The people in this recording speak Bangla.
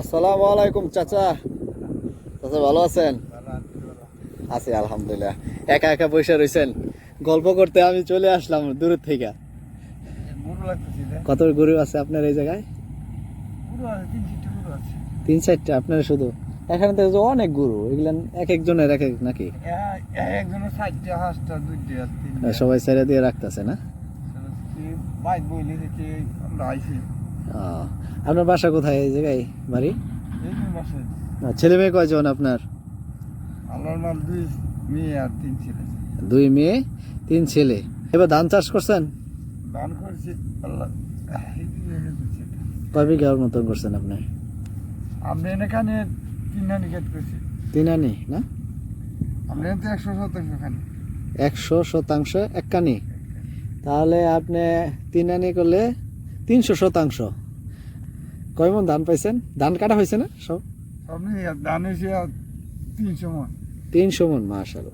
আসসালামু আলাইকুম চাচা। চাচা ভালো আছেন? আছি আলহামদুলিল্লাহ। একা একা বসে রয়েছেন গল্প করতে আমি চলে আসলাম দূর থেকে। কত গরু আছে আপনার এই জায়গায়? তিন চারটে আপনার শুধু? এখানে তো অনেক গরু এগুলো এক একজনের এক এক নাকি? সবাই ছেড়ে দিয়ে রাখতেছে না? বাইক আইছি। আহ, আপনার বাসা কোথায় এই জায়গায় বাড়ি? ছেলে মেয়ে কয়জন আপনার? দুই মেয়ে আর তিন ছেলে। দুই মেয়ে তিন ছেলে। এবার ধান চাষ করছেন? দান করেছি। কয় বিঘার মতো করছেন আপনি? আমরা এখানে তিন হানি কেট করেছি। তিন আনি না? আমরা এতে একশো শতাংশ খানি একশো শতাংশ এক কানি তাহলে আপনি তিন আনি করলে তিনশো শতাংশ। কয় মন ধান পাইছেন? ধান কাটা হয়েছে না সব? ধান হয়েছে তিনশো মন। তিনশো মন মাসাল